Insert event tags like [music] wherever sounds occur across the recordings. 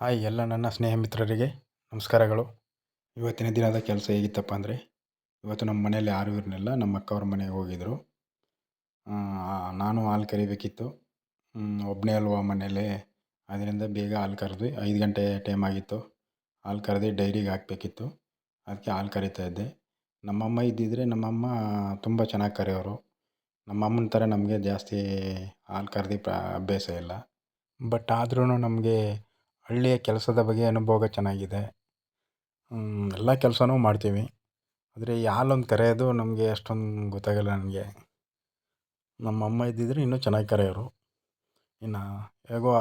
Hi ಎಲ್ಲ ನನ್ನ ಸ್ನೇಹ ಮಿತ್ರರಿಗೆ ನಮಸ್ಕಾರಗಳು. ಇವತ್ತಿನ ದಿನದ ಕೆಲಸ ಹೇಗಿತ್ತಪ್ಪ ಅಂದರೆ, ಇವತ್ತು ನಮ್ಮ ಮನೆಯಲ್ಲಿ ಯಾರೂ ಇರಲಿಲ್ಲ, ನಮ್ಮ ಅಕ್ಕವ್ರ ಮನೆಗೆ ಹೋಗಿದ್ದರು ನಾನು ಹಾಲು ಕರಿಬೇಕಿತ್ತು. ಒಬ್ಬನೇ ಅಲ್ವಾ ಮನೇಲಿ ಅದರಿಂದ ಬೇಗ ಹಾಲು ಕರೆದು ಐದು ಗಂಟೆ ಟೈಮ್ ಆಗಿತ್ತು. ಹಾಲು ಕರೆದು ಡೈರಿಗೆ ಹಾಕಬೇಕಿತ್ತು. ಅದಕ್ಕೆ ಹಾಲು ಕರಿತಾ ಇದ್ದೆ. ನಮ್ಮಮ್ಮ ಇದ್ದಿದ್ದರೆ ನಮ್ಮಮ್ಮ ತುಂಬ ಚೆನ್ನಾಗಿ ಕರೆಯೋರು. ನಮ್ಮಮ್ಮನ ಥರ ನಮಗೆ ಜಾಸ್ತಿ ಹಾಲು ಕರೆದು ಪ್ರ, ಅಭ್ಯಾಸ ಇಲ್ಲ. ಬಟ್ ಆದ್ರೂ ನಮಗೆ ಹಳ್ಳಿಯ ಕೆಲಸದ ಬಗ್ಗೆ ಅನುಭವ ಚೆನ್ನಾಗಿದೆ. ಎಲ್ಲ ಕೆಲಸನೂ ಮಾಡ್ತೀವಿ. ಆದರೆ ಈ ಹಾಲೊಂದು ಕರೆಯೋದು ನಮಗೆ ಅಷ್ಟೊಂದು ಗೊತ್ತಾಗಲ್ಲ ನನಗೆ. ನಮ್ಮ ಅಮ್ಮ ಇದ್ದಿದ್ದರೆ ಇನ್ನೂ ಚೆನ್ನಾಗಿ ಕರೆಯೋರು. ಇನ್ನು ಹೇಗೋ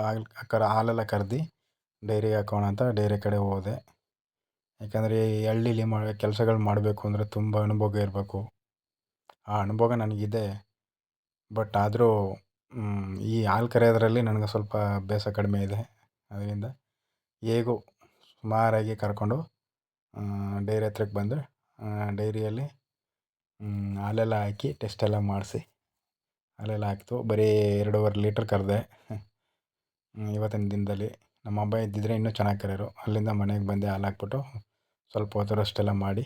ಕರ, ಹಾಲೆಲ್ಲ ಕರೆದು ಡೈರಿಗೆ ಹಾಕೋಣ ಅಂತ ಡೈರಿ ಕಡೆ ಹೋದೆ. ಯಾಕಂದರೆ ಈ ಹಳ್ಳೀಲಿ ಮಾಡೋ ಕೆಲಸಗಳು ಮಾಡಬೇಕು ಅಂದರೆ ತುಂಬ ಅನುಭವ ಇರಬೇಕು. ಆ ಅನುಭವ ನನಗಿದೆ. ಬಟ್ ಆದರೂ ಈ ಹಾಲು ಕರೆಯೋದ್ರಲ್ಲಿ ನನಗೆ ಸ್ವಲ್ಪ ಅಭ್ಯಾಸ ಕಡಿಮೆ ಇದೆ. ಅದರಿಂದ ಹೇಗೋ ಸುಮಾರಾಗಿ ಕರ್ಕೊಂಡು ಡೈರಿ ಹತ್ರಕ್ಕೆ ಬಂದು ಡೈರಿಯಲ್ಲಿ ಹಾಲೆಲ್ಲ ಹಾಕಿ ಟೆಸ್ಟೆಲ್ಲ ಮಾಡಿಸಿ. ಹಾಲೆಲ್ಲ ಹಾಕಿತು. ಬರೀ ಎರಡೂವರೆ ಲೀಟ್ರ್ ಕರೆದೆ. ಇವತ್ತಿನ ದಿನದಲ್ಲಿ. ನಮ್ಮ ಹಬ್ಬ ಇದ್ದಿದ್ದರೆ ಇನ್ನೂ ಚೆನ್ನಾಗಿ ಕರೆಯೋರು. ಅಲ್ಲಿಂದ ಮನೆಗೆ ಬಂದೆ ಹಾಲು ಹಾಕ್ಬಿಟ್ಟು ಸ್ವಲ್ಪ ಹೊತ್ತು ಮಾಡಿ,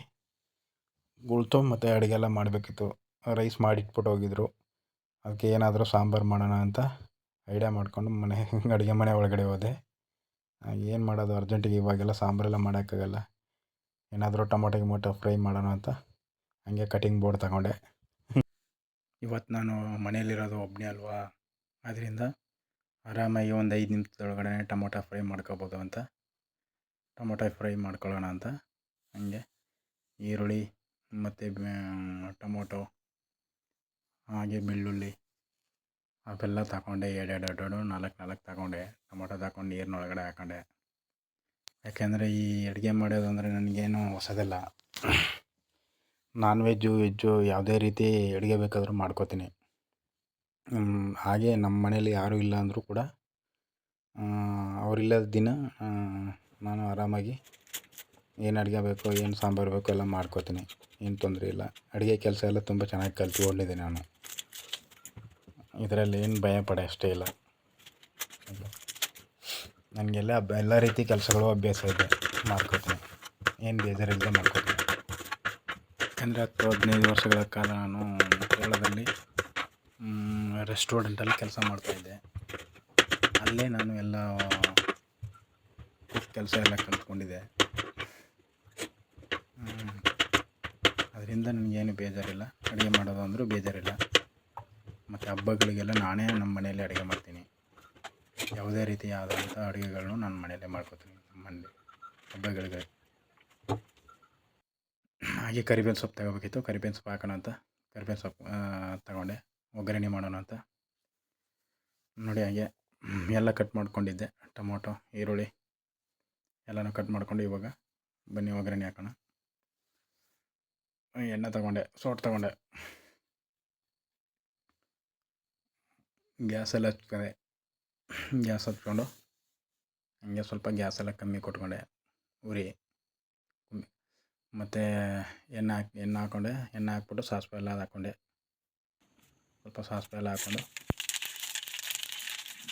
ಉಳ್ತು ಮತ್ತು ಅಡುಗೆ ಎಲ್ಲ ಮಾಡಬೇಕಿತ್ತು. ರೈಸ್ ಮಾಡಿಟ್ಬಿಟ್ಟು ಹೋಗಿದ್ರು. ಅದಕ್ಕೆ ಏನಾದರೂ ಸಾಂಬಾರು ಮಾಡೋಣ ಅಂತ ಐಡಿಯಾ ಮಾಡಿಕೊಂಡು ಮನೆ, [laughs] ಅಡುಗೆ ಮನೆ ಒಳಗಡೆ ಹೋದೆ. ಏನು ಮಾಡೋದು? ಅರ್ಜೆಂಟಿಗೆ ಇವಾಗೆಲ್ಲ ಸಾಂಬಾರೆಲ್ಲ ಮಾಡೋಕ್ಕಾಗಲ್ಲ. ಏನಾದರೂ ಟೊಮೊಟೊ, ಗಿಮೊಟೊ ಫ್ರೈ ಮಾಡೋಣ ಅಂತ. ಹಂಗೆ ಕಟಿಂಗ್ ಬೋರ್ಡ್ ತಗೊಂಡೆ. [laughs] ಇವತ್ತು ನಾನು ಮನೆಯಲ್ಲಿರೋದು ಒಬ್ಬನೇ ಅಲ್ವಾ? ಅದರಿಂದ ಆರಾಮಾಗಿ ಒಂದು ಐದು ನಿಮಿಷದೊಳಗಡೆ ಟೊಮೊಟೊ ಫ್ರೈ ಮಾಡ್ಕೋಬೋದು ಅಂತ. ಟೊಮೊಟೊ ಫ್ರೈ ಮಾಡ್ಕೊಳ್ಳೋಣ ಅಂತ. ಹಂಗೆ ಈರುಳ್ಳಿ ಮತ್ತು ಟೊಮೊಟೊ, ಹಾಗೆ ಬೆಳ್ಳುಳ್ಳಿ ಅವೆಲ್ಲ ತಗೊಂಡೆ ಎರಡು ಎರಡು ನಾಲ್ಕು ನಾಲ್ಕು ತಗೊಂಡೆ, ಟೊಮೊಟೊ ತಗೊಂಡು ನೀರಿನೊಳಗಡೆ ಹಾಕೊಂಡೆ. ಯಾಕೆಂದರೆ ಈ ಅಡುಗೆ ಮಾಡೋದು ಅಂದರೆ ನನಗೇನು ಹೊಸದಲ್ಲ. ನಾನ್ ವೆಜ್ಜು ವೆಜ್ಜು ಯಾವುದೇ ರೀತಿ ಅಡುಗೆ ಬೇಕಾದರೂ ಮಾಡ್ಕೋತೀನಿ. ಹಾಗೆ ನಮ್ಮ ಮನೇಲಿ ಯಾರೂ ಇಲ್ಲ ಅಂದರೂ ಕೂಡ ಅವರಿಲ್ಲದ ದಿನ ನಾನು ಆರಾಮಾಗಿ ಏನು ಅಡುಗೆ ಬೇಕೋ, ಏನು ಸಾಂಬಾರು ಬೇಕೋ ಎಲ್ಲ ಮಾಡ್ಕೋತೀನಿ. ಏನು ತೊಂದರೆ ಇಲ್ಲ. ಅಡುಗೆ ಕೆಲಸ ಎಲ್ಲ ತುಂಬ ಚೆನ್ನಾಗಿ ಕಲ್ತ್ಕೊಂಡಿದ್ದೆ ನಾನು. ಇದರಲ್ಲಿ ಏನು ಭಯ ಪಡೆ ಅಷ್ಟೇ ಇಲ್ಲ. ನನಗೆಲ್ಲ ಎಲ್ಲ ರೀತಿ ಕೆಲಸಗಳು ಅಭ್ಯಾಸ ಇದೆ. ಮಾಡ್ಕೋತೀನಿ. ಏನು ಬೇಜಾರಿಲ್ಲದೆ ಮಾಡ್ಕೋತೀನಿ. ಯಾಕಂದರೆ ಹತ್ತು ಹದಿನೈದು ವರ್ಷಗಳ ಕಾಲ ನಾನು ಕೇರಳದಲ್ಲಿ ರೆಸ್ಟೋರೆಂಟಲ್ಲಿ ಕೆಲಸ ಮಾಡ್ತಾಯಿದ್ದೆ ಅಲ್ಲೇ ನಾನು ಎಲ್ಲ ಕೆಲಸ ಎಲ್ಲ ಕಲ್ತ್ಕೊಂಡಿದ್ದೆ. ಅದರಿಂದ ನನಗೇನು ಬೇಜಾರಿಲ್ಲ. ಅಡುಗೆ ಮಾಡೋದು ಅಂದರೂ ಬೇಜಾರಿಲ್ಲ. ಮತ್ತು ಹಬ್ಬಗಳಿಗೆಲ್ಲ ನಾನೇ ನಮ್ಮ ಮನೆಯಲ್ಲಿ ಅಡುಗೆ ಮಾಡ್ತೀನಿ. ಯಾವುದೇ ರೀತಿಯಾದಂಥ ಅಡುಗೆಗಳನ್ನು ನಾನು ಮನೆಯಲ್ಲೇ ಮಾಡ್ಕೊತೀನಿ ನಮ್ಮ ಹಬ್ಬಗಳಿಗೆ ಹಾಗೆ ಕರಿಬೇವು ಸೊಪ್ಪು ತಗೋಬೇಕಿತ್ತು. ಕರಿಬೇವು ಸೊಪ್ಪು ಹಾಕೋಣ ಅಂತ ಕರಿಬೇವು ಸೊಪ್ಪು ತಗೊಂಡೆ. ಒಗ್ಗರಣೆ ಮಾಡೋಣ ಅಂತ. ನೋಡಿ ಹಾಗೆ, ಎಲ್ಲ ಕಟ್ ಮಾಡ್ಕೊಂಡಿದ್ದೆ. ಟೊಮೊಟೊ, ಈರುಳ್ಳಿ ಎಲ್ಲನೂ ಕಟ್ ಮಾಡ್ಕೊಂಡು ಇವಾಗ ಬನ್ನಿ ಒಗ್ಗರಣೆ ಹಾಕೋಣ. ಎಣ್ಣೆ ತಗೊಂಡೆ, ಸೋಟ್ ತಗೊಂಡೆ. ಗ್ಯಾಸೆಲ್ಲ ಹಚ್ಕೊಂಡೆ ಗ್ಯಾಸ್ ಹಚ್ಕೊಂಡು ಹಂಗೆ ಸ್ವಲ್ಪ ಗ್ಯಾಸೆಲ್ಲ ಕಮ್ಮಿ ಕೊಟ್ಕೊಂಡೆ, ಉರಿ ಮತ್ತು ಎಣ್ಣೆ ಹಾಕಿ, ಎಣ್ಣೆ ಹಾಕ್ಕೊಂಡೆ ಎಣ್ಣೆ ಹಾಕ್ಬಿಟ್ಟು ಸಾಸಿವೆ ಎಲ್ಲ ಹಾಕ್ಕೊಂಡೆ ಸ್ವಲ್ಪ ಸಾಸಿವೆ ಎಲ್ಲ ಹಾಕ್ಕೊಂಡು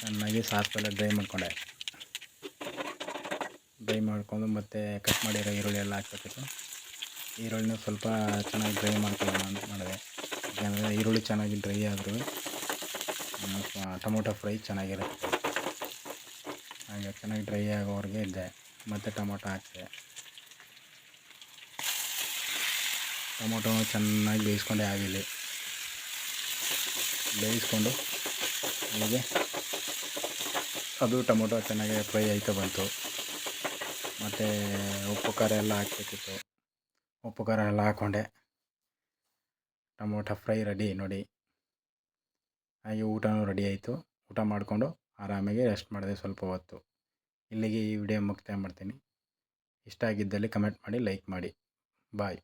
ಚೆನ್ನಾಗಿ ಸಾಸಿವೆ ಎಲ್ಲ ಡ್ರೈ ಮಾಡ್ಕೊಂಡೆ. ಡ್ರೈ ಮಾಡ್ಕೊಂಡು ಮತ್ತು ಕಟ್ ಮಾಡಿರೋ ಈರುಳ್ಳಿ ಎಲ್ಲ ಹಾಕ್ಬೇಕಿತ್ತು. ಈರುಳ್ಳಿನ ಸ್ವಲ್ಪ ಚೆನ್ನಾಗಿ ಡ್ರೈ ಮಾಡ್ಕೊಂಡು ಮಾಡಿದೆ. ಯಾಕೆಂದರೆ ಈರುಳ್ಳಿ ಚೆನ್ನಾಗಿ ಡ್ರೈ ಆದರೂ ಟೊಮೊಟೊ ಫ್ರೈ ಚೆನ್ನಾಗಿರುತ್ತೆ. ಹಾಗೆ ಚೆನ್ನಾಗಿ ಡ್ರೈ ಆಗೋವರೆಗೆ ಇದ್ದೆ ಮತ್ತು ಟೊಮೊಟೊ ಹಾಕಿದೆ ಟೊಮೊಟೊ ಚೆನ್ನಾಗಿ ಬೇಯಿಸ್ಕೊಂಡೆ ಆಗಿಲ್ಲಿ ಬೇಯಿಸ್ಕೊಂಡು ಹೀಗೆ ಅದು ಟೊಮೊಟೊ ಚೆನ್ನಾಗಿ ಫ್ರೈ ಆಯ್ತಾ ಬಂತು. ಮತ್ತು ಉಪ್ಪು ಖಾರ ಎಲ್ಲ ಹಾಕ್ಬೇಕಿತ್ತು. ಉಪ್ಪು ಖಾರ ಎಲ್ಲ ಹಾಕ್ಕೊಂಡೆ ಟೊಮೊಟೊ ಫ್ರೈ ರೆಡಿ ನೋಡಿ. ಹಾಗೆ ಊಟನೂ ರೆಡಿ ಆಯಿತು. ಊಟ ಮಾಡಿಕೊಂಡು ಆರಾಮಾಗಿ ರೆಸ್ಟ್ ಮಾಡಿದೆ ಸ್ವಲ್ಪ ಹೊತ್ತು. ಇಲ್ಲಿಗೆ ಈ ವಿಡಿಯೋ ಮುಕ್ತಾಯ ಮಾಡ್ತೀನಿ. ಇಷ್ಟ ಆಗಿದ್ದಲ್ಲಿ ಕಮೆಂಟ್ ಮಾಡಿ ಲೈಕ್ ಮಾಡಿ. ಬಾಯ್